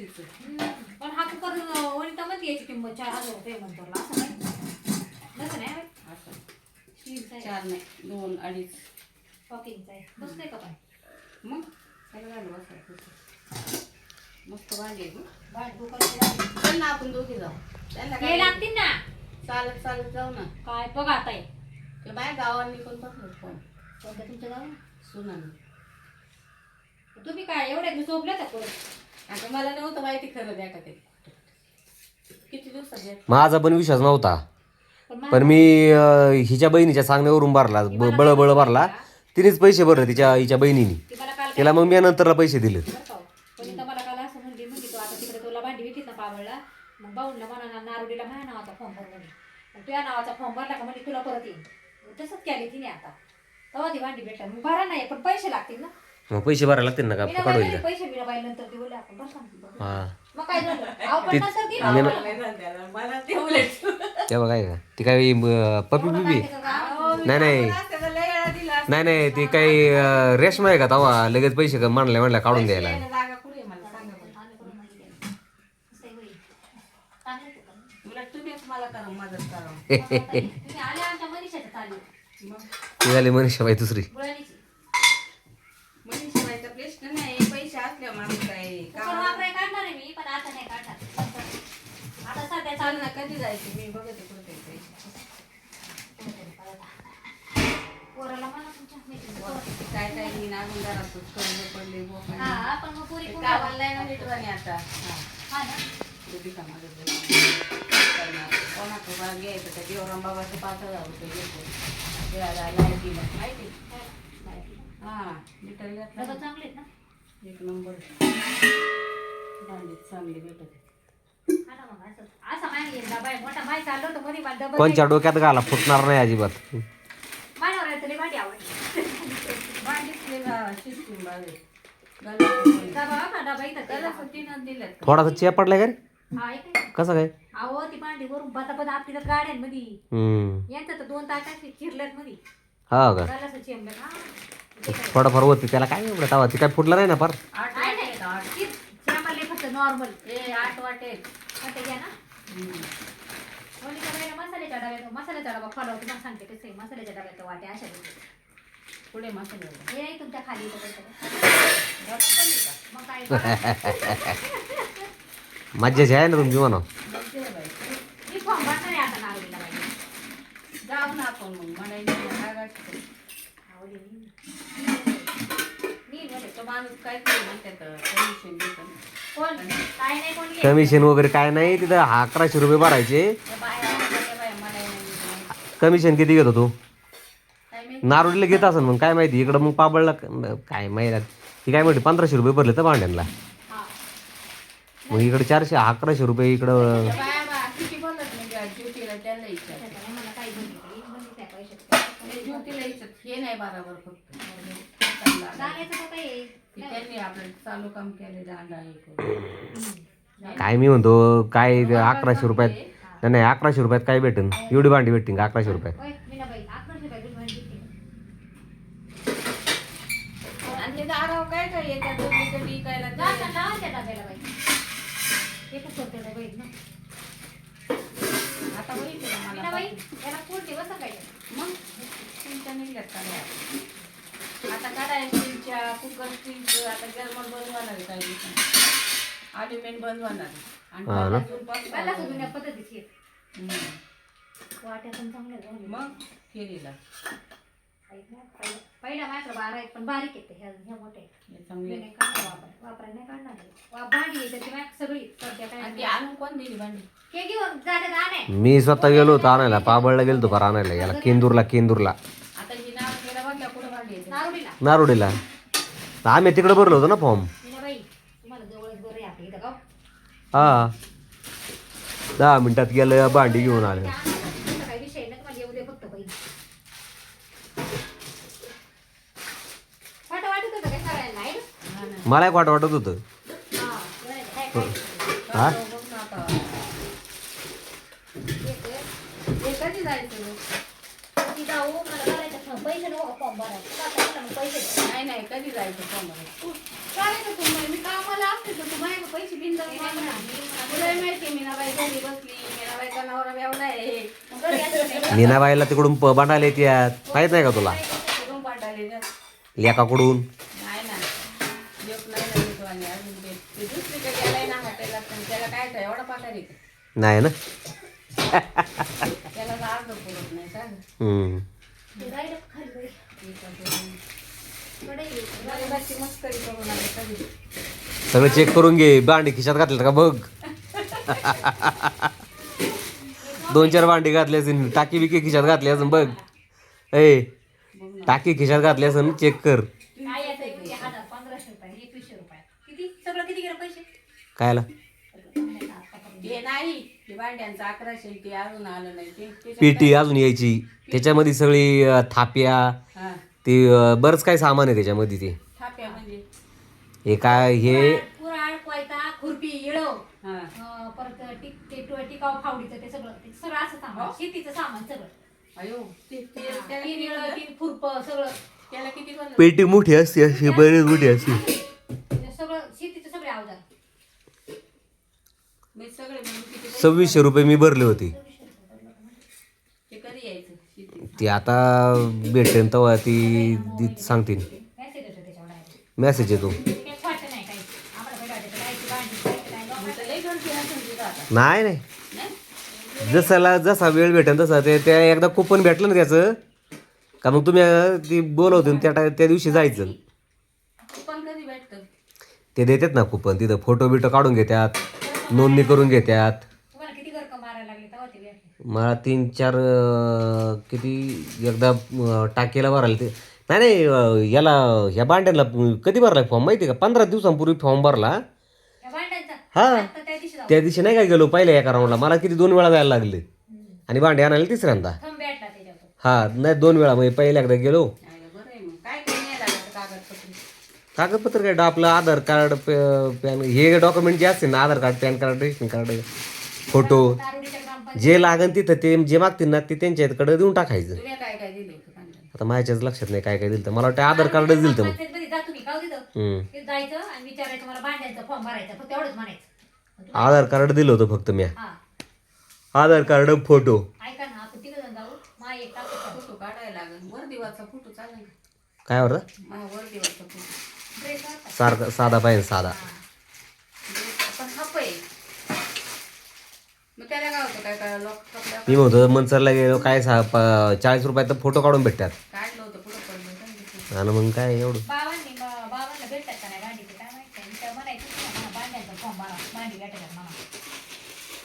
स्टीलचं. पण हा कुकर वनिता मध्ये याची किंमत चार हजार रुपये म्हणतो असं नाही? तसं नाही बाई. असं. स्टीलचा आहे चार नाही दोन अडीच. आहे बसतंय का मग? त्याला मस्त भांडी आहे गं. भांड कुकर चल ना आपण दोघे जाऊ. त्यांना हे काय लागतील ना. चालत चालत जाऊ ना. काय बघा आता हे. ते बाय गावांनी पकडलं फोन? तुमच्या गावाला? सुनाने. तुम्ही काय एवढ्या दिवस झोपले का कोण? आता मला नव्हतं माहिती खरं द्या का ते. किती दिवसात द्या माझा पण विश्वास नव्हता. पण मला- पण मी अं, हिच्या बहिणीच्या सांगण्यावरून भरला ब- बळ बळ भरला. तिनेच पैसे भरले तिच्या हिच्या बहिणीने. ती मला काल तिला मग मी नंतरला पैसे दिले बरं का हो? वनिता मला काल असं म्हणली म्हणजे तू आता तिकडे तुला भांडी विकीत ना पावळला. मग बाऊंडला म्हणा नारोडीला माझ्या नावाचा फॉर्म भर म्हणे. मग तुझ्या नावाचा फॉर्म भरला का म्हणजे तुला परत येईल मग तसंच केली तिने आता. तेव्हा ती भांडी भेटणार मग भरा नाही पण पैसे लागतील ना. मग पैसे भरायला लागतील ना का मीरा फुकट होईल बाईला का पैसे मीरा बाई नंतर देऊ आपण बरं सांगते हा मग काय झालं अहो, पण ती- नंतर दे मी ना. ना- मला ते उलट तेव्हा काय का ती काय अं, पपी पिपी? नाही नाही दिला. नाही नाही ती काही अं, रेशमा आहे का तवा लगेच पैसे का म्हणल्या म्हणल्या काढून द्यायला यायला जागा कुठे आहे मला सांगा बरं. आम्ही करून माहिती आहे. असं आहे होय. चांगलं आहे ते पण. उलट तुम्हीच मला करा मदत करा तुम्ही आले आमच्या मनीषाच्या चाली मग ती झाली मनीषाबाई दुसरी गुळणीची म्हणजे प्रश्न नाही पैसे असल्या माणूस काय पण कामाला- वापराय काढणार आहे मी पण आता नाही काढणार. आता सध्या चाल चालू ना कधी जायचे? मी बघते कुठे पैसे पोराला म्हणा तुमच्या मैत्रिणीला. काय काय मी नागून घरात कर्ज पडले हा पण मग पुरी नाही ना लेकरांनी आता. हा. हा ना. करणार. कोणाचं बा घ्यायचं? त्या देवराम बाबाचं पाच हजार रुपये घेतो माहिती? हा. लिटर घेतला. चांगले आहेत ना? एक नंबर. चांगली भेटत हा कोणच्या डोक्यात घाला फुटणार नाही अजिबात. बाजू हा थोडासा चिया पडलाय का रे? हा. कसं काय? अहो ती भांडी वरून बता आपली तर गाड्यांमध्ये हम्म. यांचं तर दोन ताटाचे चिरल्यात मध्ये हा का झालं असं चेंबर हा थोडाफार होती त्याला काय एवढं तवा ती काय फुटला नाही ना फार आठ नाही वाटे आहेत, आठ नाही चेंबरले फक्त नॉर्मल ए आठ वाटे आहेत. आता घ्या ना हम्म. मोनिका बाईला मसाल्याच्या डब्यात मसाल्याचा डबा खोला तुम्हाला सांगते कसं आहे मसाल्याच्या डब्यात वाटे अशा देते. पुढे मसाले आहेत. हे नाही तुमच्या खाली इथं काहीतरी. डबा पण आहे का? मग काय बघा. मज्जाची आहे ना तुमची म्हणा बघते रे बाई. मी फॉर्म भरणार आहे आता नागरिकला बाई जाऊ ना आपण मग म्हणायला कमिशन वगैरे काय नाही तिथं अकराशे रुपये भरायचे. कमिशन किती घेतो तू? काय नारोडीला घेत असेल मग काय माहिती इकडं मग पाबळला काय माहिती ती काय म्हणते पंधराशे रुपये भरले तर भांड्यांना. मग इकडे चारशे अकराशे रुपये इकडं. हे नाही बरोबर फक्त गाण्याचं तर काही आहे. की त्यांनी आपलं चालू काम केले दांडा हे करून. काय मी म्हणतो काय अकराशे रुपयात नाही नाही अकराशे रुपयात काय भेटेन एवढी भांडी भेटतील का अकराशे रुपयात मीनाबाई, अकराशे रुपये. आणि काय काय येतात ते- डब्याला बाई. एकच बाई ना. आता बघितलं ना मला मीनाबाई, याला पुढची बसा काय मग स्टीलच्या निघल्यात काढ्या आता काढाय स्टीलच्या कुकर स्टीलचं आता जर्मन बंद होणार आहे काही दिवसांनी अल्युमिनियम बंद होणार. आणि हा ना? पहिल्या जून पासून पहिला जुन्या पद्धतीची आहे. हम्म. वाट्या पण चांगल्या झाल्या. मग केलेला ना, पहिल्या- पहिल्या मात्र बारा आहेत पण बारीक आहेत ह्या ह्या मोठ्या आहेत. हे मी चांगले नाही काढणार वापर वापरायला नाही काढणार आहे. वा- भांडी आहे त्याची मॅक सगळी सध्या काय आणि ती नाही. आणून कोण दिली भांडी? हे घेऊन जाते गाणे मी स्वतः गेलो होतो आणायला पाबळला गेलो होतो फार आणायला याला केंदूरला केंदूरला. आता ही नाव गेला बघल्या कुठं भांडी येते नारुडीला. नारोडीला. आम्ही तिकडे भरलो होतो ना फॉर्म मीनाबाई तुम्हाला जवळच बरं आहे आपल्या इथं गाव हा. दहा मिनिटात गेलं भांडी घेऊन आले. त्या आणायला तिथं काही विषय नाही तुम्हाला येऊ दे फक्त पहिली. वाटत वाटत होतं काय सगळ्यांना आहे ना? ना. मला एक वाट वाटत होतं. हा, बरं आहे, काय काय हा? जायचं ती जाऊ मला करायचं पैसे नको फॉर्म पैसे. नाही नाही कधी जायचं तुम्हाला मी कामाला असते तर तुला माहिती घरी बसली. नवरा आहे. मीनाबाईला तिकडून प- बांधायला येतात माहीत नाही का तुला? कुठून पाठाले ना लेकाकडून. नाही दुसरीकडे गेलाय ना. त्याला काय एवढा नाही ना? त्याला तर अर्ध पुरत नाही सांग हम्म. ते राहिलं खाली बाई. कडे ये. गरीबाची मस्करी करून आले कधी. सगळं चेक करून घे भांडी खिशात घातलं का बघ. दोन चार भांडी घातली असेल टाकी बिकी खिशात घातली असेल बघ. ए टाकी खिशात घातली असेल चेक कर काय येतंय किती हजार पंधराशे रुपये एकवीसशे रुपये किती सगळं किती गेलं पैसे कायला? हे नाही ते भांड्यांचं अकराशे ते अजून आलं नाही. ते त्याच्यात पेटी अजून यायची. त्याच्यामध्ये सगळी अं, थाप्या हा. ते अं, बरंच काय सामान आहे त्याच्यामध्ये ते. थाप्या म्हणजे? हे काय हे? कोयता खुरपी हा. अं, परत टिक ते टो- टिकाव फावडीचं ते सगळं ते सगळं असं सामान शेतीचं सामान सगळं. अयो ते- ते- त्याला तीन किती इळं बनलं? तीन खुरप सगळं. त्याला किती बनलं पेटी मोठी असते अशी बरीच मोठी असते. ते सगळं शेतीचे सगळे अवजार मी सगळे मिळून किती पैसे- सव्वीसशे रुपये मी भरले होते ते कधी यायचं शेती ती आता भेटेन तेव्हा ती ती सांगतील मेसेज येतो नाही नाही. काहीची भांडी, काहीची नाही. लोकांचं तर लई गर्दी असेल तिथं आता नाही नाही नाही? जसाला जसा वेळ भेटेल तसा ते त्या एकदा कुपन भेटलं ना त्याचं का मग तुम्ही अं, ती बोलवते त्या टा- त्या दिवशी जायचं कुपन कधी भेटतं ते देतात ना कुपन तिथं फोटो बिटो काढून घेतात नोंदणी करून घेतात तुम्हाला किती घर मारायला लागले तेव्हा ते भेटले. मला तीन चार अं, किती एकदा अं, टाकीला भरायला ते. नाही नाही अं, याला ह्या भांड्याला कधी भरला फॉर्म माहिती आहे का? पंधरा दिवसांपूर्वी फॉर्म भरला. भांड्यांचा? हा. आता त्या दिवशी जाऊ. त्या दिवशी नाही काय गेलो पहिल्या एका राऊंडला मला किती दोन वेळा जायला लागले. आणि भांडे आणायला तिसऱ्यांदा. थंब भेटला त्याच्यावर. हा नाही दोन वेळा. म्हणजे पहिल्या एकदा गेलो नाही गं, बरं आहे मग काय काही नाही लागत कागदपत्र कागदपत्र काय? आपलं आधार कार्ड पॅन हे डॉक्युमेंट जे असते ना Aadhaar card PAN card ration card photo जे लागन तिथं ते जे मागतील ना ते त्यांच्याकडे देऊन टाकायचं. तुम्ही काय काय दिलं होतं कांद्याला? आता माझ्याच लक्षात नाही काय काय दिलं तर मला वाटतं आधार कार्डच दिलं तर मग. ग्रामपंचायतमध्ये जा तुम्ही का तिथं हम्म. ते जायचं आणि विचारायचं मला भांड्यांचा फॉर्म भरायचा फक्त एवढंच म्हणायचं. आधार कार्ड दिलं होतं फक्त मी हा. आधार कार्ड फोटो ऐका ना आपण तिघं जण जाऊ. मा एक टाकू फोटो काढायला लागेल. वर दिवाचा फोटो चालेल का? काय बरं माझ्या वर दिवाचा फोटो ड्रेस सारखा साधा पाहिजे साधा. पण हप आहे. मग त्याला काय होतं? काय काय लोक कपड्या मी म्हणतो मनसरला गेलो काय सा प- चाळीस रुपयात फोटो काढून भेटतात. काढलं होतं पुढं पडलं सांगितलं आणि मग काय एवढं? बाबांनी बाबांना भेटतात का नाही काय माहिती नाही. मी तर म्हणायचं ना, मला भांड्यांचा फॉर्म भरा भांडी भेटायला मला